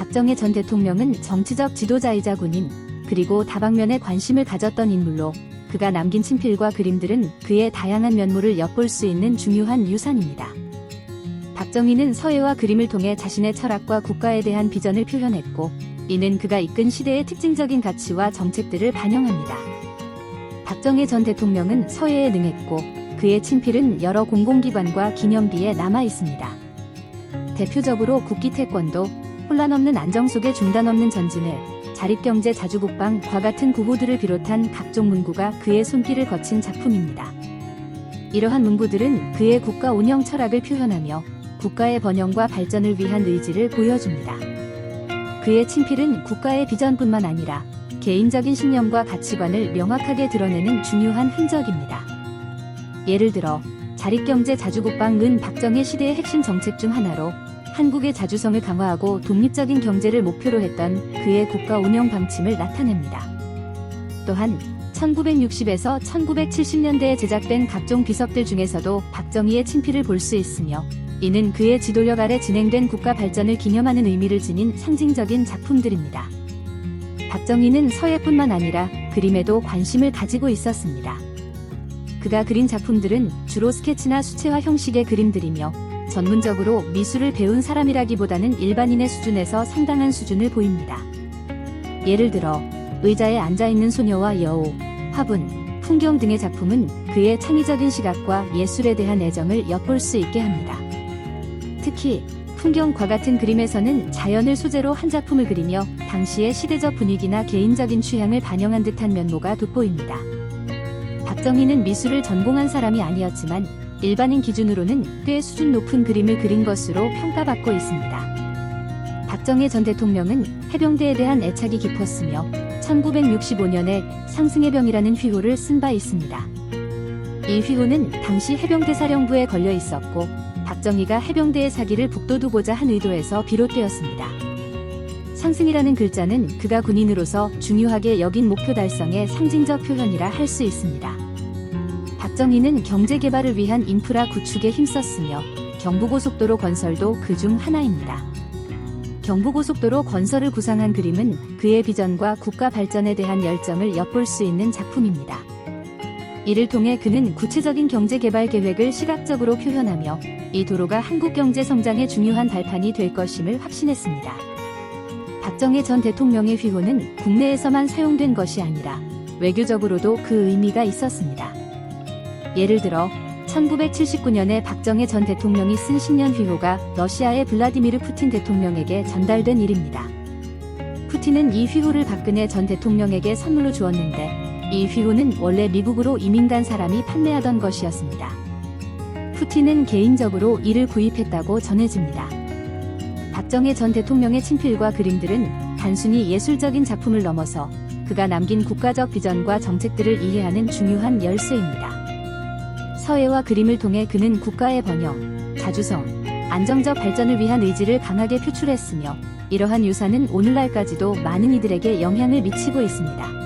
박정희 전 대통령은 정치적 지도자이자 군인, 그리고 다방면에 관심을 가졌던 인물로 그가 남긴 친필과 그림들은 그의 다양한 면모를 엿볼 수 있는 중요한 유산입니다. 박정희는 서예와 그림을 통해 자신의 철학과 국가에 대한 비전을 표현했고, 이는 그가 이끈 시대의 특징적인 가치와 정책들을 반영합니다. 박정희 전 대통령은 서예에 능했고, 그의 친필은 여러 공공기관과 기념비에 남아 있습니다. 대표적으로 국기 태권도, 혼란 없는 안정 속의 중단 없는 전진을, 자립경제 자주국방과 같은 구호들을 비롯한 각종 문구가 그의 손길을 거친 작품입니다. 이러한 문구들은 그의 국가 운영 철학을 표현하며 국가의 번영과 발전을 위한 의지를 보여줍니다. 그의 친필은 국가의 비전뿐만 아니라 개인적인 신념과 가치관을 명확하게 드러내는 중요한 흔적입니다. 예를 들어 자립경제 자주국방은 박정희 시대의 핵심 정책 중 하나로 한국의 자주성을 강화하고 독립적인 경제를 목표로 했던 그의 국가 운영 방침을 나타냅니다. 또한 1960에서 1970년대에 제작된 각종 비석들 중에서도 박정희의 친필을 볼 수 있으며 이는 그의 지도력 아래 진행된 국가 발전을 기념하는 의미를 지닌 상징적인 작품들입니다. 박정희는 서예뿐만 아니라 그림에도 관심을 가지고 있었습니다. 그가 그린 작품들은 주로 스케치나 수채화 형식의 그림들이며 전문적으로 미술을 배운 사람이라기보다는 일반인의 수준에서 상당한 수준을 보입니다. 예를 들어 의자에 앉아 있는 소녀와 여우, 화분, 풍경 등의 작품은 그의 창의적인 시각과 예술에 대한 애정을 엿볼 수 있게 합니다. 특히 풍경과 같은 그림에서는 자연을 소재로 한 작품을 그리며 당시의 시대적 분위기나 개인적인 취향을 반영한 듯한 면모가 돋보입니다. 박정희는 미술을 전공한 사람이 아니었지만 일반인 기준으로는 꽤 수준 높은 그림을 그린 것으로 평가받고 있습니다. 박정희 전 대통령은 해병대에 대한 애착이 깊었으며 1965년에 상승의 병이라는 휘호를 쓴 바 있습니다. 이 휘호는 당시 해병대 사령부에 걸려 있었고 박정희가 해병대의 사기를 북돋우고자 한 의도에서 비롯되었습니다. 상승이라는 글자는 그가 군인으로서 중요하게 여긴 목표 달성의 상징적 표현이라 할 수 있습니다. 박정희는 경제 개발을 위한 인프라 구축에 힘썼으며 경부고속도로 건설도 그 중 하나입니다. 경부고속도로 건설을 구상한 그림은 그의 비전과 국가 발전에 대한 열정을 엿볼 수 있는 작품입니다. 이를 통해 그는 구체적인 경제 개발 계획을 시각적으로 표현하며 이 도로가 한국 경제 성장의 중요한 발판이 될 것임을 확신했습니다. 박정희 전 대통령의 휘호는 국내에서만 사용된 것이 아니라 외교적으로도 그 의미가 있었습니다. 예를 들어 1979년에 박정희 전 대통령이 쓴 신년 휘호가 러시아의 블라디미르 푸틴 대통령에게 전달된 일입니다. 푸틴은 이 휘호를 박근혜 전 대통령에게 선물로 주었는데 이 휘호는 원래 미국으로 이민 간 사람이 판매하던 것이었습니다. 푸틴은 개인적으로 이를 구입했다고 전해집니다. 박정희 전 대통령의 친필과 그림들은 단순히 예술적인 작품을 넘어서 그가 남긴 국가적 비전과 정책들을 이해하는 중요한 열쇠입니다. 서예와 그림을 통해 그는 국가의 번영, 자주성, 안정적 발전을 위한 의지를 강하게 표출했으며 이러한 유산은 오늘날까지도 많은 이들에게 영향을 미치고 있습니다.